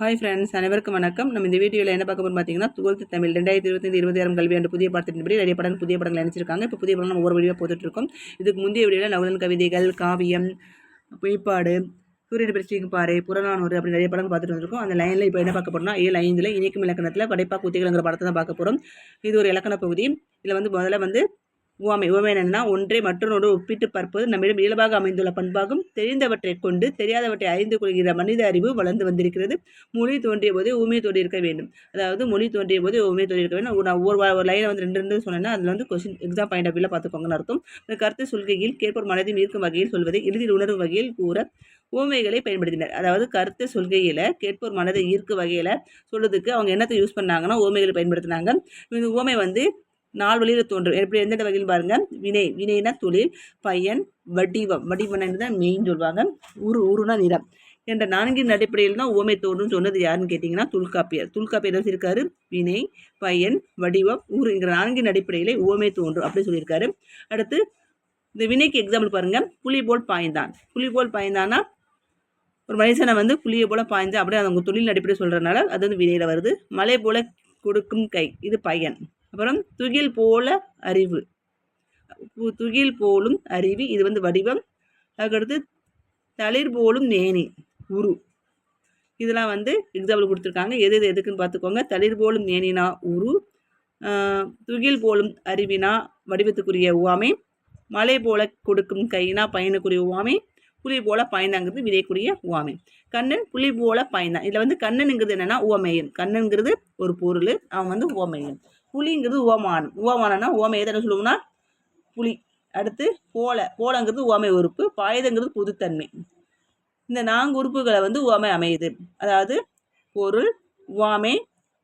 Hi friends அனைவருக்கும் வணக்கம். நம்ம இந்த வீடியோவில் என்ன பார்க்க போகிறோம் பார்த்தீங்கன்னா டுவெல்த் தமிழ் ரெண்டாயிரத்தி இருபத்தி இருபதாயிரம் கல்வி ஆண்டு புதிய பாடத்தின்படி நிறைய படம் புதிய படங்கள் நினைச்சிருக்காங்க இப்போ புதிய படம் நம்ம ஒவ்வொரு வீடியோ போட்டுட்டு இருக்கோம் இதுக்கு முந்தைய வீடியோவில் நவலன் கவிதைகள் காவியம் பொய்ப்பாடு சூரியன் பிரச்சிக்கு பாரு புறநானூறு அப்படி நிறைய படங்கள் பார்த்துட்டு வந்திருக்கோம். அந்த லைனில் இப்போ என்ன பார்க்க போகிறோம்னா ஏழு ஐந்தில் இணைக்கும் இலக்கணத்தில் படைப்பா குத்திகள்ங்கிற படத்தை தான் பார்க்க போகிறோம் இது ஒரு இலக்கண பகுதி. இதில் வந்து முதல்ல வந்து உவமை. உவமை என்னன்னா ஒன்றை மற்றொன்றோடு ஒப்பிட்டு பார்ப்பது நம்மிடம் இயல்பாக அமைந்துள்ள பண்பாகும். தெரிந்தவற்றை கொண்டு தெரியாதவற்றை அறிந்து கொள்கிற மனித அறிவு வளர்ந்து வந்திருக்கிறது. மொழி தோன்றிய போதே உவமை தோன்றியிருக்க வேண்டும். அதாவது மொழி தோன்றிய போதே உவமை தோன்றியிருக்க வேண்டும். நான் ஒரு ஒரு லைனை வந்து ரெண்டு ரெண்டு சொன்னேன்னா அதில் வந்து கொஸ்டின் எக்ஸாம் பாயிண்ட் ஆஃப் வியூவில் பார்த்துக்கோங்கன்னு அர்த்தம். இந்த கருத்து சொல்கையில் கேட்போர் மனதையும் ஈர்க்கும் வகையில் சொல்வதை இறுதியில் உணரும் வகையில் கூற உவமைகளை பயன்படுத்தினர். அதாவது கருத்து சொல்கையில் கேட்போர் மனதை ஈர்க்கும் வகையில் சொல்றதுக்கு அவங்க என்னத்தை யூஸ் பண்ணாங்கன்னா உவமைகளை பயன்படுத்தினாங்க. இந்த உவமை வந்து நாலு வழியில் தோன்றும் எப்படி எந்தெந்த வகையில் பாருங்கள் வினை வினைனா தொழில் பையன் வடிவம். வடிவம் தான் மெயின் சொல்லுவாங்க. உரு உருனா நிறம். என்ற நான்கின் அடிப்படையில் தான் ஓமை தோன்றும் சொன்னது யாருன்னு கேட்டிங்கன்னா துல்காப்பியர். துல்காப்பியர் வச்சிருக்காரு வினை பையன் வடிவம் ஊருங்கிற நான்கின் அடிப்படையில் ஓமை தோன்றும் அப்படி சொல்லியிருக்காரு. அடுத்து இந்த வினைக்கு எக்ஸாம்பிள் பாருங்கள் புலி போல் பாய்ந்தான். புலி போல் பாய்ந்தானா ஒரு மனுஷனை வந்து புளியை போல் பாய்ந்து அப்படியே அவங்க தொழில் அடிப்படையில் சொல்கிறதுனால அது வந்து வினையில் வருது. மலை போல் கொடுக்கும் கை. இது பையன். அப்புறம் துகில் போல அறிவு. துகில் போலும் அறிவு இது வந்து வடிவம். அதுக்கடுத்து தளிர் போலும் நேனி உரு. இதெல்லாம் வந்து எக்ஸாம்பிள் கொடுத்துருக்காங்க. எது எது எதுக்குன்னு பார்த்துக்கோங்க. தளிர் போலும் நேனினா உரு துகில் போலும் அறிவினா வடிவத்துக்குரிய உவாமை மலை போல கொடுக்கும் கைனா பயனுக்குரிய உவாமை புலி போல பயந்தாங்கிறது விதைக்குரிய உவாமை. கண்ணன் புலி போல பயந்தான். இதில் வந்து கண்ணனுங்கிறது என்னென்னா உவமையன். கண்ணனுங்கிறது ஒரு பொருள் அவன் வந்து உவமையன். புலிங்கிறது உவமானம். ஓமானம்னா ஓமை எதை சொல்லுவோம்னா புலி. அடுத்து போல. போலங்கிறது ஓமை உறுப்பு. பாயுதங்கிறது புதுத்தன்மை. இந்த நான்கு உறுப்புகளை வந்து ஓமை அமையுது. அதாவது பொருள் ஓமை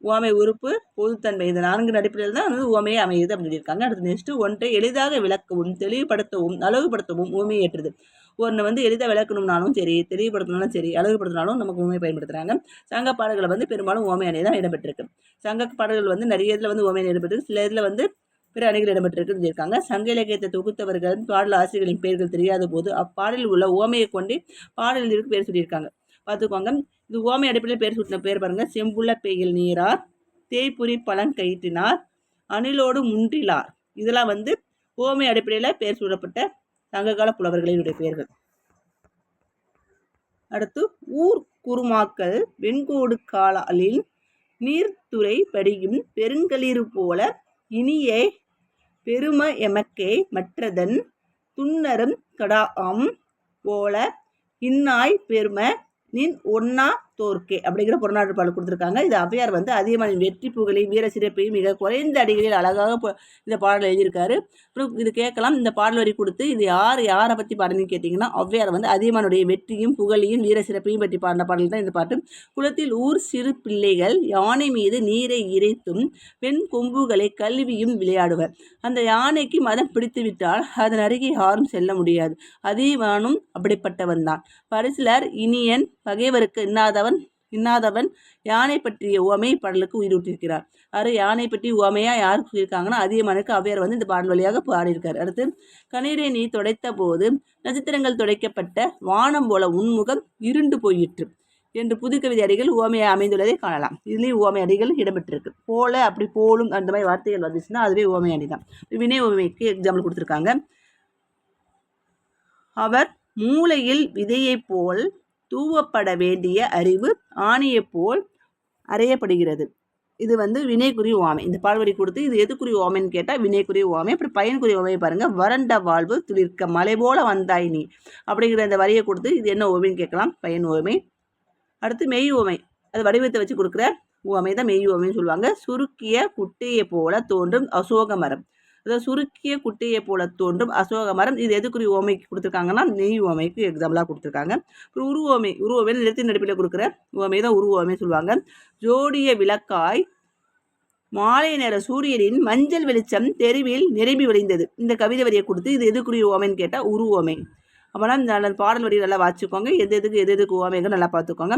ஓமை உறுப்பு பொதுத்தன்மை. இந்த நான்கு அடிப்படையில் தான் வந்து ஓமையை அமையுது அப்படின்னு சொல்லியிருக்காங்க. அடுத்து நெக்ஸ்ட்டு ஒன்றை எளிதாக விளக்கவும் தெளிவுபடுத்தவும் அளவுபடுத்தவும் ஓமையை ஏற்றுது. ஒன்று வந்து எளிதாக விளக்கணும்னாலும் சரி தெளிவுபடுத்தணும்னாலும் சரி அழகுபடுத்தினாலும் நமக்கு உண்மை பயன்படுத்துகிறாங்க சங்க பாடல்களை வந்து பெரும்பாலும் ஓமை அணி தான் இடம்பெற்றிருக்கு. சங்க பாடல்கள் வந்து நிறைய இதில் வந்து ஓமை இடம்பெற்றிருக்கு. சில இதில் வந்து பிற அணிகள் இடம்பெற்றிருக்குன்னு சொல்லியிருக்காங்க. சங்க இலக்கியத்தை தொகுத்தவர்கள் பாடல் ஆசிரியர்களின் பெயர்கள் தெரியாத போது அப்பாடலில் உள்ள ஓமையை கொண்டு பாடல் இருக்கு பேர் சொல்லியிருக்காங்க பார்த்துக்கோங்க. இது ஓமை அடிப்படையில் பேர் சுட்டின பேர் பாருங்கள் செம்புள்ள பெயில் நீரார் தேய்புரி பழங்கயிற்றினார் அணிலோடு முன்றிலார். இதெல்லாம் வந்து ஓமை அடிப்படையில் பேர் சூடப்பட்ட சங்ககால புலவர்களினுடைய பெயர்கள். அடுத்து ஊர் குருமாக்கள் வெண்கோடு காலாலில் நீர்த்துறை படியும் பெருங்களிறு போல இனியே பெரும எமக்கே மற்றதன் துன்னரும் கடாம் போல இன்னாய் பெரும நின் ஒன்னா தோர்க்கே அப்படிங்கிற புறநாட்டு பாடல் கொடுத்துருக்காங்க. இது அவ்வையார் வந்து அதிகமான வெற்றி புகழையும் வீர சிறப்பையும் மிக குறைந்த அடிகளில் அழகாக இந்த பாடல் எழுதியிருக்காரு. அப்புறம் இது கேட்கலாம். இந்த பாடல் வரி கொடுத்து இது யார் யாரை பற்றி பாடுறதுன்னு கேட்டிங்கன்னா அவ்வையார் வந்து அதிகமானுடைய வெற்றியும் புகழையும் வீர சிறப்பையும் பற்றி பாடின பாடல் தான் இந்த பாட்டு. குளத்தில் ஊர் சிறு பிள்ளைகள் யானை மீது நீரை இறைத்தும் பெண் கொம்புகளை கல்வியும் விளையாடுவர். அந்த யானைக்கு மதம் பிடித்துவிட்டால் அதன் அருகே யாரும் செல்ல முடியாது. அதிகமானும் அப்படிப்பட்டவன் தான் பரிசிலர் இனியன் பகைவருக்கு இன்னாதவன் இன்னாதவன் யானை பற்றிய உவமை பாடலுக்கு உயிரூட்டியிருக்கிறார் அது யானை பற்றி உவமையாக யார் சொல்லியிருக்காங்கன்னா அதிகமானுக்கு அவையார் வந்து இந்த பாடல் வழியாக பாடியிருக்கார். அடுத்து கணீரை நீ துடைத்த போது நட்சத்திரங்கள் துடைக்கப்பட்ட வானம் போல உன்முகம் இருண்டு போயிற்று என்று புதுக்கவிதை அடிகள் ஓமையை அமைந்துள்ளதை காணலாம். இதுலேயும் ஓமை அடிகள் இடம்பெற்றிருக்கு. போல அப்படி போலும் அந்த மாதிரி வார்த்தைகள் வந்துச்சுன்னா அதுவே ஓமை அடி தான். வினை ஓமைக்கு எக்ஸாம்பிள் கொடுத்துருக்காங்க. அவர் மூளையில் விதையைப் போல் தூவப்பட வேண்டிய அறிவு ஆணையை போல் அறையப்படுகிறது. இது வந்து வினைக்குரிய ஓமை. இந்த பால்வரி கொடுத்து இது எதுக்குரிய ஓமைன்னு கேட்டால் வினைக்குரிய ஓமை அப்படி பயன்குரிய ஓமையை பாருங்கள் வறண்ட வாழ்வு துளிர்க்க மலை போல வந்தாய் நீ. அப்படிங்கிற இந்த வரியை கொடுத்து இது என்ன ஓமைன்னு கேட்கலாம். பயன் ஓமை. அடுத்து மெய் ஓமை. அது வடிவத்தை வச்சு கொடுக்குற ஓமை தான் மெய் ஓமைன்னு சொல்லுவாங்க. சுருக்கிய குட்டையை போல தோன்றும் அசோக மரம். அதாவது சுருக்கிய குட்டையை போல தோன்றும் அசோக மரம். இது எதுக்குரிய ஓமைக்கு கொடுத்துருக்காங்கன்னா நெய் ஓமைக்கு எக்ஸாம்பிளாக கொடுத்துருக்காங்க. அப்புறம் உருவோமை உருவோமை நிறுத்தி நடிப்பில் கொடுக்குற ஓமை தான் உருவோமை சொல்லுவாங்க. ஜோடிய விளக்காய் மாலை நேர சூரியனின் மஞ்சள் வெளிச்சம் தெருவில் நிரம்பி விளைந்தது இந்த கவிதை வரியை கொடுத்து இது எதுக்குரிய ஓமைன்னு கேட்டால் உருவோமை அப்போனா இந்த பாடல் வரியை நல்லா வாசிச்சுக்கோங்க. எது எதுக்கு எது எதுக்கு ஓமைகள் நல்லா பார்த்துக்கோங்க.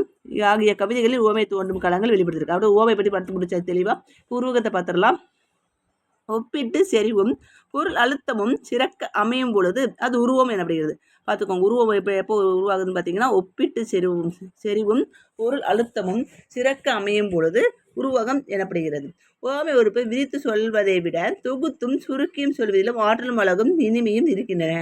ஆகிய கவிதைகளில் ஓமை தோன்றும் களங்கள் வெளிப்படுத்திருக்கு. அப்படியே ஓமை பற்றி படுத்து முடிச்சா தெளிவாக உருவகத்தை பார்த்துடலாம். ஒப்பிட்டு செறிவும் பொருள் அழுத்தமும் சிறக்க அமையும் பொழுது அது உருவம் எனப்படுகிறது. பார்த்துக்கோங்க உருவம் எப்போ எப்போ உருவாகுதுன்னு பார்த்தீங்கன்னா ஒப்பிட்டு செறிவும் செறிவும் பொருள் அழுத்தமும் சிறக்க அமையும் பொழுது உருவகம் எனப்படுகிறது. ஓமை உறுப்பை விரித்து சொல்வதை விட தொகுத்தும் சுருக்கியும் சொல்வதிலும் ஆற்றலும் அழகும் இனிமையும் இருக்கின்றன.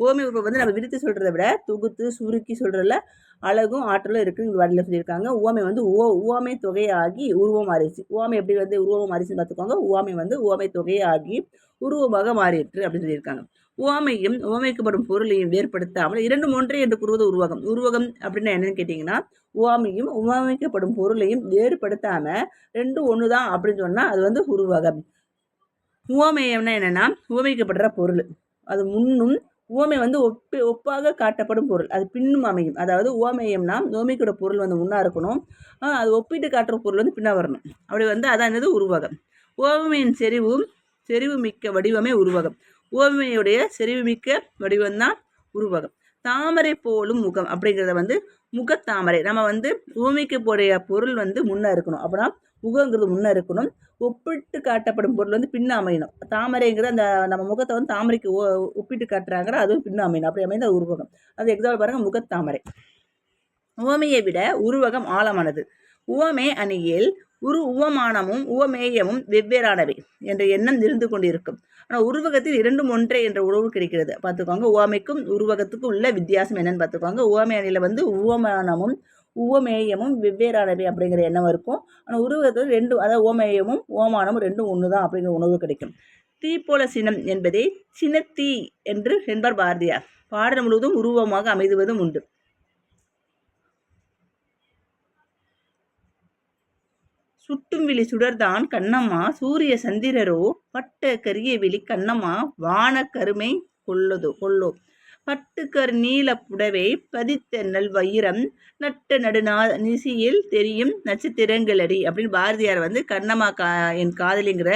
ஓமை உறுப்பை வந்து நம்ம விரித்து சொல்கிறத விட தொகுத்து சுருக்கி சொல்கிறதுல அழகும் ஆற்றலும் இருக்குன்னு இந்த சொல்லியிருக்காங்க. ஓமை வந்து ஓ ஓமை தொகையாகி உருவம் மாறிடுச்சு. ஓமை எப்படி வந்து உருவம் மாறிச்சுன்னு பார்த்துக்கோங்க. ஓமை வந்து ஓமை தொகையாகி உருவமாக மாறிற்று அப்படின்னு சொல்லியிருக்காங்க. உவமையும் உவமைக்கப்படும் பொருளையும் வேறுபடுத்தாமல் இரண்டு ஒன்றே என்று கூறுவது உருவகம். உருவகம் அப்படின்னா என்னன்னு கேட்டிங்கன்னா ஓமையும் உவமைக்கப்படும் பொருளையும் வேறுபடுத்தாம ரெண்டு ஒன்று தான் அப்படின்னு சொன்னால் அது வந்து உருவகம். உவமையம்னா என்னென்னா உவமைக்கப்படுற பொருள். அது முன்னும் உவமை வந்து ஒப்பி ஒப்பாக காட்டப்படும் பொருள். அது பின்னும் அமையும். அதாவது உவமேயம்னா உவமைக்கூட பொருள் வந்து முன்னாக இருக்கணும். அது ஒப்பிட்டு காட்டுற பொருள் வந்து பின்னா வரணும். அப்படி வந்து அதான் என்னது? உருவகம். ஓவமையின் செறிவும் செறிவு மிக்க வடிவமே உருவகம். ஓவமையுடைய செறிவு மிக்க வடிவம்தான் உருவகம். தாமரை போலும் முகம் அப்படிங்கிறத வந்து முகத்தாமரை. நம்ம வந்து போடைய பொருள் வந்து முன்னே இருக்கணும். அப்படின்னா முகங்கிறது முன்னே இருக்கணும். ஒப்பிட்டு காட்டப்படும் பொருள் வந்து பின்ன அமையணும். தாமரைங்கிறது அந்த நம்ம முகத்தை வந்து தாமரைக்கு ஒப்பிட்டு காட்டுறாங்கிற அதுவும் பின்ன அமையணும். அப்படி அமைந்த உருவகம். அது எக்ஸாம்பிள் பாருங்கள் முகத்தாமரை உவமையை விட உருவகம் ஆழமானது. உவமே அணியில் உரு உவமானமும் உவமேயமும் வெவ்வேறானவை என்ற எண்ணம் இருந்து கொண்டிருக்கும். ஆனால் உருவகத்தில் இரண்டும் ஒன்றே என்ற உறவு கிடைக்கிறது. பார்த்துக்கோங்க உவமைக்கும் உருவகத்துக்கும் உள்ள வித்தியாசம் என்னன்னு பார்த்துக்கோங்க. உவமை அணியில் வந்து உவமானமும் உவமேயமும் வெவ்வேறானவை அப்படிங்கிற எண்ணம் இருக்கும். ஆனால் உருவத்தில் ரெண்டு அதாவது ஓமேயமும் ஓமானமும் ரெண்டும் ஒன்று தான் அப்படிங்கிற உணர்வு கிடைக்கும். தீ போல சினம் என்பதை சின்னத்தீ என்று என்பார் பாரதியார். பாடல் முழுவதும் உருவமாக அமைதுவதும் உண்டு. சுட்டும் விழி சுடர்தான் கண்ணம்மா சூரிய சந்திரரோ பட்ட கரிய விழி கண்ணம்மா வான கருமை கொள்ளதோ கொள்ளோ. பட்டுக்கர் நீல புடவை பதித்தென்னல் வைரம் நட்ட நடுநா நிசியில் தெரியும் நட்சத்திரங்களடி அப்படின்னு பாரதியார் வந்து கண்ணம்மா கா என் காதலிங்கிற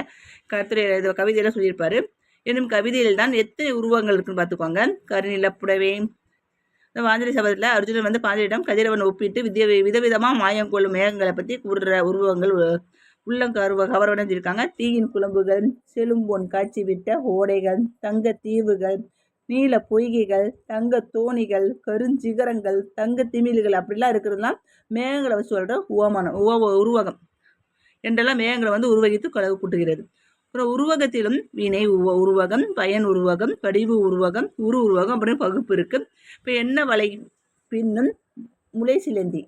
கருத்துரை கவிதையெல்லாம் சொல்லியிருப்பாரு. என்னும் கவிதையில் தான் எத்தனை உருவங்கள் இருக்குன்னு பார்த்துக்கோங்க. கருநில புடவை. இந்த வாஞ்சலி சபதத்தில் அர்ஜுனன் வந்து பாஞ்சலியிடம் கதிரவன் ஒப்பிட்டு வித்திய விதவிதமாக மாயம் கொள்ளும் மேகங்களை பற்றி கூடுற உருவங்கள் உள்ளங்கருவ கவரவடைஞ்சிருக்காங்க. தீயின் குழம்புகள் செலும்பொன் காட்சி விட்ட ஓடைகள் தங்க தீவுகள் நீல பொய்கைகள் தங்க தோணிகள் கருஞ்சிகரங்கள் தங்க திமில்கள் அப்படிலாம் இருக்கிறதுலாம் மேகங்களை வச்சு சொல்கிற உவமானம் உவ உருவகம். என்றெல்லாம் மேகங்களை வந்து உருவகித்து கலவு கூட்டுகிறது. அப்புறம் உருவகத்திலும் வினை உவ உருவகம் பயன் உருவகம் படிவு உருவகம் உரு உருவகம் அப்படின்னு பகுப்பு இருக்குது இப்போ என்ன வலை பின்னும் முளை சிலந்தி.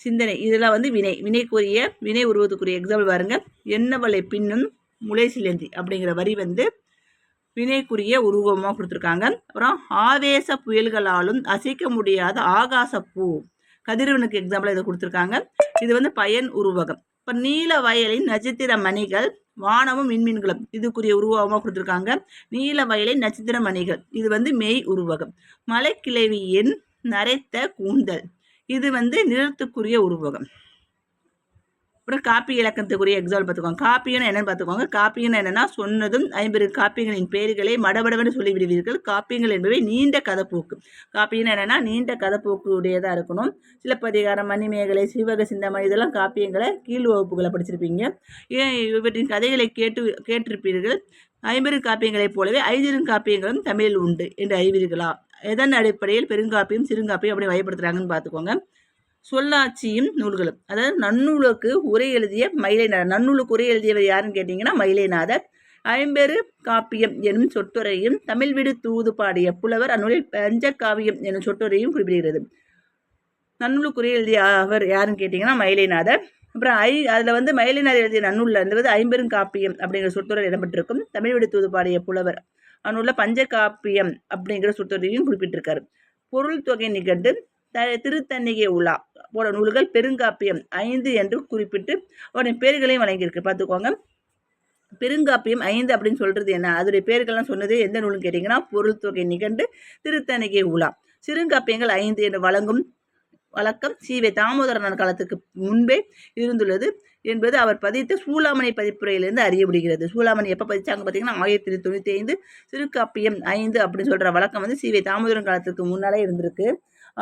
சிந்தனை இதெல்லாம் வந்து வினை வினைக்குரிய வினை உருவத்துக்குரிய எக்ஸாம்பிள் பாருங்கள் என்ன வலை பின்னும் முளை சிலந்தி அப்படிங்கிற வரி வந்து வினைக்குரிய உருவமாக கொடுத்துருக்காங்க. அப்புறம் ஆவேச புயல்களாலும் அசைக்க முடியாத ஆகாசப்பூ கதிரவனுக்கு எக்ஸாம்பிள் இதை கொடுத்துருக்காங்க. இது வந்து பயன் உருவகம். இப்போ நீல வயலின் நட்சத்திர மணிகள் வானமும் மின்மீன்களும் இதுக்குரிய உருவகமாக கொடுத்துருக்காங்க. நீல வயலின் நட்சத்திர மணிகள் இது வந்து மெய் உருவகம். மலைக்கிழவியின் நரைத்த கூந்தல் இது வந்து நிறத்துக்குரிய உருவகம். அப்புறம் காப்பி இலக்கணத்துக்குரிய எக்ஸாம்பிள் பார்த்துக்கோங்க. காப்பியன்னு என்னென்னு பார்த்துக்கோங்க. காப்பியன்னு என்னென்னா சொன்னதும் ஐம்பது காப்பியங்களின் பெயர்களை மடபடவென்று சொல்லிவிடுவீர்கள். காப்பியங்கள் என்பவை நீண்ட கதைப்போக்கு. காப்பியன்னு என்னென்னா நீண்ட கதைப்போக்கு உடையதாக இருக்கணும் சிலப்பதிகாரம் மணிமேகலை சிவக சிந்தமா இதெல்லாம் காப்பியங்களை கீழ் வகுப்புகளை படிச்சிருப்பீங்க. இவற்றின் கதைகளை கேட்டு கேட்டிருப்பீர்கள்? ஐம்பது காப்பியங்களைப் போலவே ஐந்திரும் காப்பியங்களும் தமிழில் உண்டு என்று அறிவீர்களா? எதன் அடிப்படையில் பெருங்காப்பியம் சிறுங்காப்பியம் அப்படி வகைப்படுத்துகிறாங்கன்னு பார்த்துக்கோங்க. சொல்லாட்சியும் நூல்களும். அதாவது நன்னூலுக்கு உரை எழுதிய மயிலைநாதர். நன்னூலுக்கு உரை எழுதியவர் யாருன்னு கேட்டிங்கன்னா மயிலைநாதர். ஐம்பெரு காப்பியம் எனும் சொட்டுரையும் தமிழ் விடு தூது பாடிய புலவர் அந்நூலில் பஞ்சகாவியம் எனும் சொட்டுரையும் குறிப்பிடுகிறது. நன்னூலுக்கு உரை எழுதிய அவர் யாருன்னு கேட்டிங்கன்னா மயிலைநாதர். அப்புறம் ஐ அதில் வந்து மயிலைநாதர் எழுதிய நன்னூலில் இருந்தது ஐம்பெரும் காப்பியம் அப்படிங்கிற சொட்டுரை இடம்பெற்றிருக்கும். தமிழ் விடு தூது பாடிய புலவர் அந்நூலில் பஞ்சகாப்பியம் அப்படிங்கிற சொட்டுரையும் குறிப்பிட்டிருக்காரு. பொருள் தொகை நிகழ்ந்து த திருத்தன்னிகை உலா. போல நூல்கள் பெருங்காப்பியம் ஐந்து என்று குறிப்பிட்டு அவருடைய பேர்களையும் வழங்கியிருக்கு. பார்த்துக்கோங்க. பெருங்காப்பியம் ஐந்து அப்படின்னு சொல்கிறது என்ன? அதோடைய பேர்கள்லாம் சொன்னது எந்த நூலுன்னு கேட்டிங்கன்னா பொருள் தொகை நிகண்டு திருத்தணிகை உலா. சிறுங்காப்பியங்கள் ஐந்து என்று வழங்கும் வழக்கம் சீவை தாமோதரன் காலத்துக்கு முன்பே இருந்துள்ளது என்பது அவர் பதித்த சூளாமணி பதிப்புரையிலிருந்து அறியப்படுகிறது. சூளாமணி எப்போ பதிச்சாங்க பார்த்தீங்கன்னா ஆயிரத்தி தொண்ணூற்றி ஐந்து சிறுகாப்பியம் ஐந்து அப்படின்னு சொல்கிற வழக்கம் வந்து சீவை தாமோதரன் காலத்துக்கு முன்னாலே இருந்திருக்கு.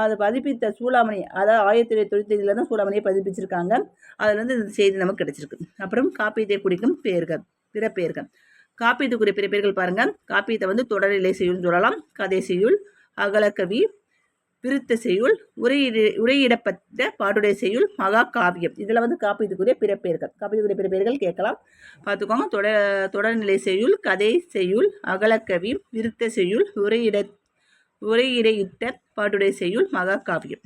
அதை பதிப்பித்த சூளாமணி அதாவது ஆயிரத்தி தொள்ளாயிரத்தி தொண்ணூற்றி தான் சூளாமணியை பதிப்பிச்சிருக்காங்க. அதில் வந்து இந்த செய்தி நமக்கு கிடச்சிருக்கு. அப்புறம் காப்பீத்தை குடிக்கும் பெயர்கள் பிற பெயர்கள் காப்பீத்துக்குரிய பிற பெயர்கள் பாருங்கள் காப்பீத்தை வந்து தொடரிலை செய்யுள்னு சொல்லலாம். கதை செய்யுள் அகலக்கவி விருத்த செய்யுள் உரையிட உரையிடப்பட்ட பாடுடைய செய்யுள் மகா காவியம். இதில் வந்து காப்பீட்டுக்குரிய பிறப்பெயர்கள். காப்பீதுக்குரிய பிறப்பெயர்கள் கேட்கலாம். பார்த்துக்கோங்க. தொட தொடர்நிலை செய்யுள் கதை செய்யுள் அகலக்கவி விருத்த செய்யுள் உரையிட உரையிடையிட்ட பாட்டுடைய செய்யுள் மகா காவியம்.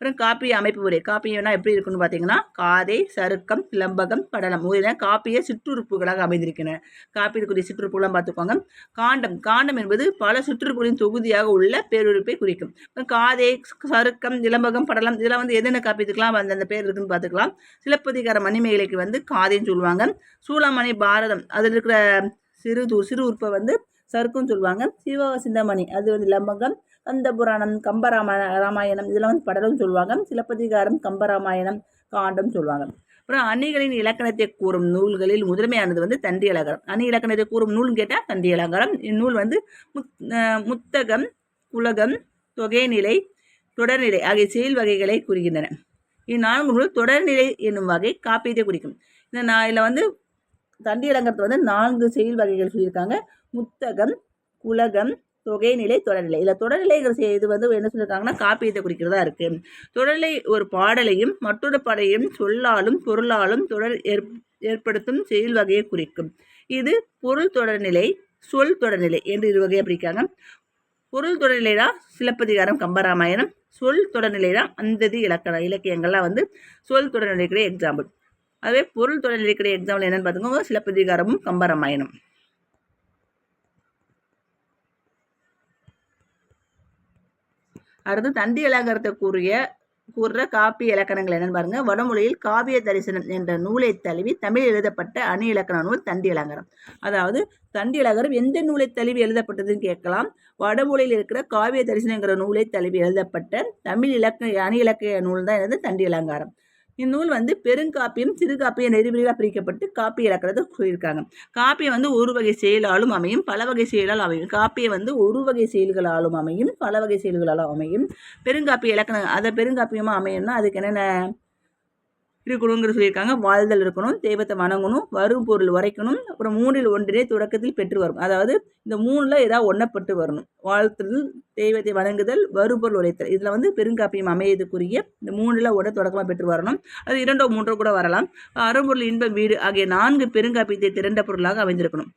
அப்புறம் காப்பிய அமைப்பு முறை காப்பியம்னா எப்படி இருக்குன்னு பார்த்தீங்கன்னா காதை சருக்கம் இளம்பகம் படலம். முதலில் காப்பிய சிற்றுறுப்புகளாக அமைந்திருக்கின்றன. காப்பியத்துக்குரிய சிற்றுறுப்புகளாக பார்த்துக்கோங்க. காண்டம். காண்டம் என்பது பல சிற்றுறுப்புகளின் தொகுதியாக உள்ள பேருறுப்பை குறிக்கும். காதை சருக்கம் இளம்பகம் படலம் இதெல்லாம் வந்து எதென்ன காப்பியத்துக்கெல்லாம் அந்தந்த பேர் இருக்குன்னு பார்த்துக்கலாம். சிலப்பதிகார மணிமேலைக்கு வந்து காதைன்னு சொல்லுவாங்க. சூளமணி பாரதம். அதில் இருக்கிற சிறு சிறு உறுப்பை வந்து சருக்குன்னு சொல்லுவாங்க. சிவ சிந்தாமணி அது வந்து லம்பகம் கந்த புராணம் கம்பராம ராமாயணம் இதெல்லாம் வந்து படலும் சொல்லுவாங்க. சிலப்பதிகாரம் கம்பராமாயணம் காண்டம் சொல்லுவாங்க. அப்புறம் அணிகளின் இலக்கணத்தை கூறும் நூல்களில் முதன்மையானது வந்து தண்டி அலங்காரம். அணி இலக்கணத்தை கூறும் நூல்னு கேட்டால் தண்டி அலங்காரம். இந்நூல் வந்து முத் முத்தகம் உலகம் தொகைநிலை தொடர்நிலை ஆகிய செயல் வகைகளை குறிக்கின்றன இந்நான்கு நூல் தொடர்நிலை என்னும் வகை காப்பீட்டை குறிக்கும். இந்த நான் இதில் வந்து தண்டி வந்து நான்கு செயல் வகைகள் சொல்லியிருக்காங்க. முத்தகம் குலகம் தொகைநிலை தொடர்நிலை. இதில் தொடர்நிலைங்கிற இது வந்து என்ன சொல்லியிருக்காங்கன்னா காப்பியத்தை குறிக்கிறதா இருக்குது தொடர்நிலை ஒரு பாடலையும் மற்றொரு படையும் சொல்லாலும் பொருளாலும் தொடர் ஏற் ஏற்படுத்தும் செயல் வகையை குறிக்கும். இது பொருள் தொடர்நிலை சொல் தொடர்நிலை என்று இரு வகையை பிரிக்காங்க பொருள் தொடர்நிலைனா சிலப்பதிகாரம் கம்பராமாயணம். சொல் தொடர்நிலைனா அந்ததி இலக்கண இலக்கியங்கள்லாம் வந்து சொல் தொடர்நிலைக்குரிய எக்ஸாம்பிள் அதுவே பொருள் தொடர்நிலைக்கிற எக்ஸாம்பிள் என்னென்னு பார்த்துக்கோங்க சிலப்பதிகாரமும் கம்பராமாயணம். அடுத்து தண்டி இலக்கணத்தை கூறிய கூறுற காப்பிய இலக்கணங்கள் என்னன்னு பாருங்க. வடமொழியில் காவிய தரிசனம் என்ற நூலை தழுவி தமிழ் எழுதப்பட்ட அணி இலக்கண நூல் தண்டி இலங்கரம் அதாவது தண்டி இலங்கரம் எந்த நூலை தழுவி எழுதப்பட்டதுன்னு கேட்கலாம். வடமொழியில் இருக்கிற காவிய தரிசனங்கிற நூலை தழுவி எழுதப்பட்ட தமிழ் இலக்க அணி இலக்கிய நூல் தான் என்னது? தண்டி இலங்காரம் இந்நூல் வந்து பெருங்காப்பியம் சிறுகாப்பியம் நெறிமுறைகளாக பிரிக்கப்பட்டு காப்பி இலக்கணத்தை சொல்லியிருக்காங்க காப்பியை வந்து ஒரு வகை செயலாலும் அமையும் பல வகை செயலால் அமையும். காப்பியை வந்து ஒரு வகை செயல்களாலும் அமையும் பல வகை செயல்களாலும் அமையும். பெருங்காப்பிய இலக்கணம் அதை பெருங்காப்பியமாக அமையும்னா அதுக்கு என்னென்ன இருக்கணுங்கிற சொல்லியிருக்காங்க. வாழ்தல் இருக்கணும் தெய்வத்தை வணங்கணும் வரும் பொருள் உரைக்கணும் அப்புறம் மூன்றில் ஒன்றினை தொடக்கத்தில் பெற்று வரும் அதாவது இந்த மூணில் ஏதாவது ஒன்றப்பட்டு வரணும். வாழ்த்துதல் தெய்வத்தை வணங்குதல் வருபொருள் உரைத்தல். இதில் வந்து பெருங்காப்பியம் அமையதுக்குரிய இந்த மூணில் ஒன்று தொடக்கமாக பெற்று வரணும். அது இரண்டோ மூன்றோ கூட வரலாம். அறம்பொருள் இன்பம் வீடு ஆகிய நான்கு பெருங்காப்பியத்தை திரண்ட பொருளாக அமைந்திருக்கணும்.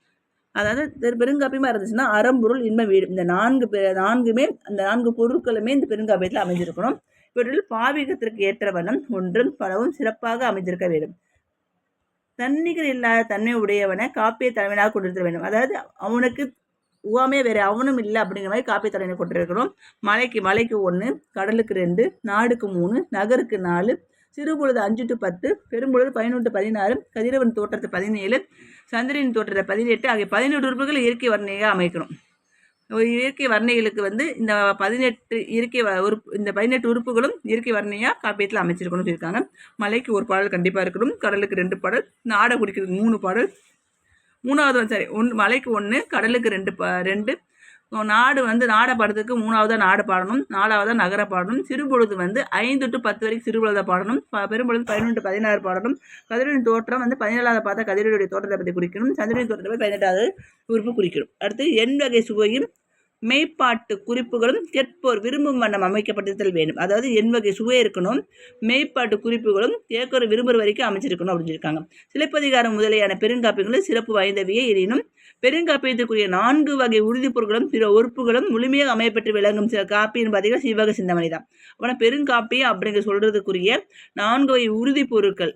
அதாவது பெருங்காப்பியமாக இருந்துச்சுன்னா அறம்பொருள் இன்ப வீடு. இந்த நான்கு நான்குமே அந்த நான்கு பொருட்களுமே இந்த பெருங்காப்பியத்தில் அமைஞ்சிருக்கணும் இவற்றில் பாவிகத்திற்கு ஏற்ற ஒன்றும் பலவும் சிறப்பாக அமைந்திருக்க வேண்டும். தன்னிகர் இல்லாத தன்மை உடையவனை காப்பிய தலைவனாக கொண்டிருக்க வேண்டும். அதாவது அவனுக்கு உவாமே வேறு அவனும் இல்லை அப்படிங்கிற மாதிரி காப்பிய தலைவனை கொண்டிருக்கிறோம். மலைக்கு மலைக்கு ஒன்று கடலுக்கு ரெண்டு நாடுக்கு மூணு நகருக்கு நாலு சிறுபொழுது அஞ்சு டு பத்து பெரும்பொழுது பதினொன்று பதினாறு கதிரவன் தோற்றத்தை பதினேழு சந்திரன் தோற்றத்தை பதினெட்டு ஆகிய பதினெட்டு உறுப்புகள் இயற்கை வர்ணையாக அமைக்கணும். ஒரு இயற்கை வர்ணைகளுக்கு வந்து இந்த பதினெட்டு இயற்கை உறுப்பு இந்த பதினெட்டு உறுப்புகளும் இயற்கை வர்ணையாக காப்பியத்தில் அமைச்சிருக்கணும்னு சொல்லியிருக்காங்க. மலைக்கு ஒரு பாடல் கண்டிப்பாக இருக்கணும் கடலுக்கு ரெண்டு பாடல் நாடை குடிக்கிறதுக்கு மூணு பாடல். மூணாவது சரி ஒன் மலைக்கு ஒன்று கடலுக்கு ரெண்டு ப ரெண்டு நாடு வந்து நாடப்படுறதுக்கு மூணாவதாக நாடு பாடணும் நாலாவதாக நகர பாடணும் சிறுபொழுது வந்து ஐந்து டு பத்து வரைக்கும் சிறுபொழுதை பாடணும் பெரும்பொழுது பதினொன்று பதினாறு பாடணும் கதிரின் தோற்றம் வந்து பதினேழாவது பார்த்தா கதிரனுடைய தோற்றத்தை பற்றி குறிக்கணும் சந்திரனின் தோற்றத்தை பதினெட்டாவது உறுப்பு குறிக்கணும். அடுத்து எண் வகை சுவையும் மெய்ப்பாட்டு குறிப்புகளும் கேட்போர் விரும்பும் வண்ணம் அமைக்கப்பட்டிருத்தல் வேண்டும். அதாவது என் வகை சுவை இருக்கணும். மெய்ப்பாட்டு குறிப்புகளும் கேட்கற விரும்புகிற வரைக்கும் அமைச்சிருக்கணும் அப்படின்னு சொல்லியிருக்காங்க. சிலப்பதிகாரம் முதலியான பெருங்காப்பியங்களும் சிறப்பு வாய்ந்தவையே எனினும் பெருங்காப்பியத்திற்குரிய நான்கு வகை உறுதிப்பொருட்களும் பிற உறுப்புகளும் முழுமையாக அமையப்பட்டு விளங்கும் சில காப்பின்னு பார்த்தீங்கன்னா சிவக சிந்தமணி தான் ஆனால் பெருங்காப்பியம் அப்படிங்கிற சொல்கிறதுக்குரிய நான்கு வகை உறுதிப்பொருட்கள்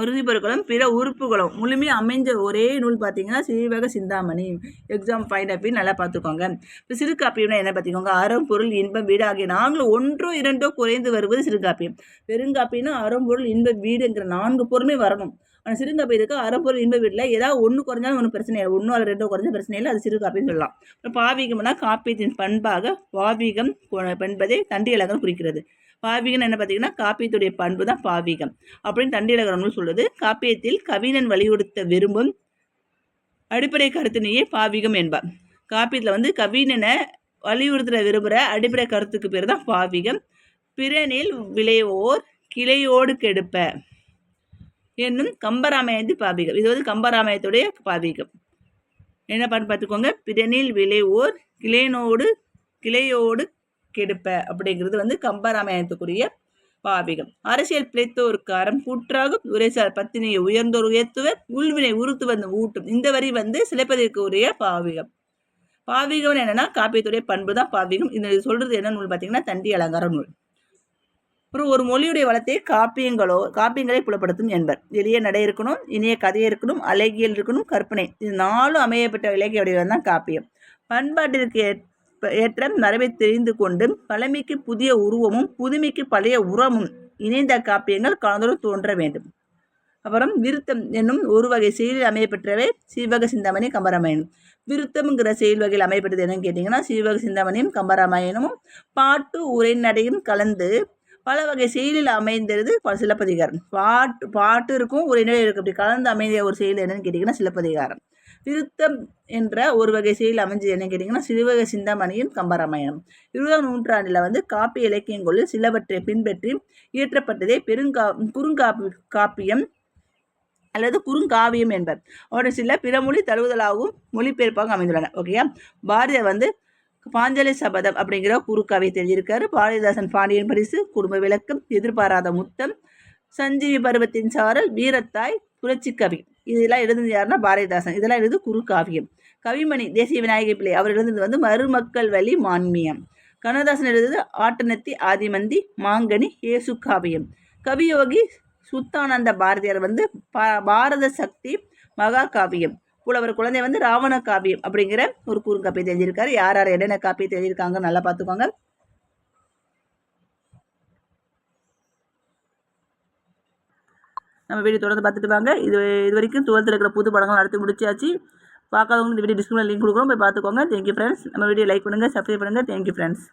உறுதிப்பொருட்களும் பிற உறுப்புகளும். முழுமையாக அமைஞ்ச ஒரே நூல் பார்த்தீங்கன்னா சீவக சிந்தாமணி. எக்ஸாம் பாயிண்ட் அப்படி நல்லா பார்த்துக்கோங்க இப்போ சிறுகாப்பியம்னா என்ன பார்த்துக்கோங்க அறம் பொருள் இன்பம் வீடு ஆகிய நாங்களும் ஒன்றோ இரண்டோ குறைந்து வருவது சிறுகாப்பியம். பெருங்காப்பியம்னா அறம் பொருள் இன்ப வீடுங்கிற நான்கு பொருளுமே வரணும். ஆனால் சிறுங்காப்பியத்துக்கு அறப்பொருள் இன்ப வீட்டில் ஏதாவது ஒன்று குறைஞ்சாலும் ஒன்றும் பிரச்சனை இல்லை. ஒன்றும் அல்ல ரெண்டோ குறைஞ்ச பிரச்சனை இல்லை. அது சிறுகாப்பின்னு சொல்லலாம். இப்போ பாவிகம்னா காப்பியத்தின் பண்பாக பாவீகம் என்பதை தண்டியலகம் குறிக்கிறது. பாவிகன் என்ன பார்த்தீங்கன்னா காப்பியத்துடைய பண்பு தான் பாவிகம். அப்படின்னு தண்டியலகரம்னு சொல்லுது. காப்பியத்தில் கவிஞன் வலியுறுத்த விரும்பும் அடிப்படை கருத்தினையே பாவிகம் என்பார். காப்பியத்தில் வந்து கவிஞனை வலியுறுத்த விரும்புகிற அடிப்படை கருத்துக்கு பேர் தான் பாவிகம். பிறனில் விளைவோர் கிளையோடு கெடுப்ப என்னும் கம்பராமாயணத்து பாவிகம். இது வந்து கம்பராமாயத்துடைய பாவிகம். என்ன பண்ணு பார்த்துக்கோங்க? பிறனில் விளைவோர் கிளையனோடு கிளையோடு கெடுப்ப அப்படிங்கிறது வந்து கம்பராமாயணத்துக்குரிய பாவிகம் அரசியல் பிழைத்தோருக்காரம் கூற்றாகும். உரைசார் பத்தினியை உயர்ந்தோர் உயர்த்துவ உள்வினை உறுத்து வந்து ஊட்டும். இந்த வரி வந்து சிலப்பதிக்கு உரிய பாவிகம் பாவிகம் என்னன்னா காப்பியத்துடைய பண்பு தான் பாவிகம் இந்த சொல்றது என்ன நூல் பார்த்தீங்கன்னா தண்டி அலங்கார நூல். அப்புறம் ஒரு மொழியுடைய வளத்தை காப்பியங்களோ காப்பியங்களை புலப்படுத்தும் என்பர். எளிய நடை இருக்கணும் இனிய கதை இருக்கணும் அழகியல் இருக்கணும் கற்பனை. இது நாலும் அமையப்பட்ட இலக்கிய வடிவம் தான் காப்பியம். பண்பாட்டிற்கு ஏற்றம் ஏற்ற மரபை தெரிந்து கொண்டு பழமைக்கு புதிய உருவமும் புதுமைக்கு பழைய உரமும் இணைந்த காப்பியங்கள் கலந்தோடு தோன்ற வேண்டும். அப்புறம் விருத்தம் என்னும் ஒரு வகை செயலில் அமையப்பெற்றவை சீவக சிந்தாமணி கம்பராமாயணம். விருத்தம்ங்கிற செயல் வகையில் அமையப்பட்டது என்னன்னு கேட்டிங்கன்னா சீவக சிந்தாமணியும் கம்பராமாயணமும் பாட்டு உரைநடையும் கலந்து பல வகை செயலில் அமைந்திருது சிலப்பதிகாரம். பாட்டு பாட்டு இருக்கும் உரைநடை இருக்கும். அப்படி கலந்து அமைந்த ஒரு செயல் என்னன்னு கேட்டிங்கன்னா சிலப்பதிகாரம். திருத்தம் என்ற ஒரு வகை செயல் அமைஞ்சது. என்னன்னு கேட்டிங்கன்னா சிறுவகை சிந்தாமணியும் கம்பராமாயணம். இருபதாம் நூற்றாண்டில் வந்து காப்பிய இலக்கியங்களில் சிலவற்றை பின்பற்றி இயற்றப்பட்டதே பெருங்கா குறுங்காப்பி காப்பியம் அல்லது குறுங்காவியம் என்பர். அவருடைய சில பிறமொழி தழுவுதலாகவும் மொழிபெயர்ப்பாக அமைந்துள்ளன. ஓகேயா பாரதியார் வந்து பாஞ்சலி சபதம் அப்படிங்கிற குறுக்காவியத்தை எழுதியிருக்காரு. பாரதிதாசன் பாண்டியன் பரிசு குடும்ப விளக்கம் எதிர்பாராத முத்தம் சஞ்சீவி பருவத்தின் சாரல் வீரத்தாய் புரட்சி கவி. இதெல்லாம் எழுதுனது யாருன்னா பாரதிதாசன். இதெல்லாம் எழுது குறுக்காவியம் கவிமணி தேசிய விநாயகர் பிள்ளை அவர் எழுதுனது வந்து மருமக்கள் வழி மான்மியம். கண்ணதாசன் எழுதுது ஆட்டனத்தி ஆதிமந்தி மாங்கனி ஏசு காவியம். கவியோகி சுத்தானந்த பாரதியார் வந்து பாரத சக்தி மகா காவியம். புலவர் குழந்தை வந்து ராவண காவியம் அப்படிங்கிற ஒரு குறுங்காப்பியை தெரிஞ்சிருக்காரு யார் யார் என்னென்ன காப்பியை தெரிஞ்சிருக்காங்க நல்லா பார்த்துக்கோங்க. நம்ம வீடியோ தொடர்ந்து பார்த்துட்டு வாங்க. இது இது வரைக்கும் டுவெல்த்தில் இருக்கிற புது படங்கள் நடத்தி முடிச்சாச்சு. பார்க்காதவங்க இந்த வீடியோ டிஸ்கிரிப்ஷன் லிங்க் கொடுக்குறோம். போய் பார்த்துக்கோங்க. தேங்க்யூ ஃப்ரெண்ட்ஸ் நம்ம வீடியோ லைக் பண்ணுங்கள் சப்ஸ்கிரைப் பண்ணுங்கள் தேங்க்யூ ஃப்ரெண்ட்ஸ்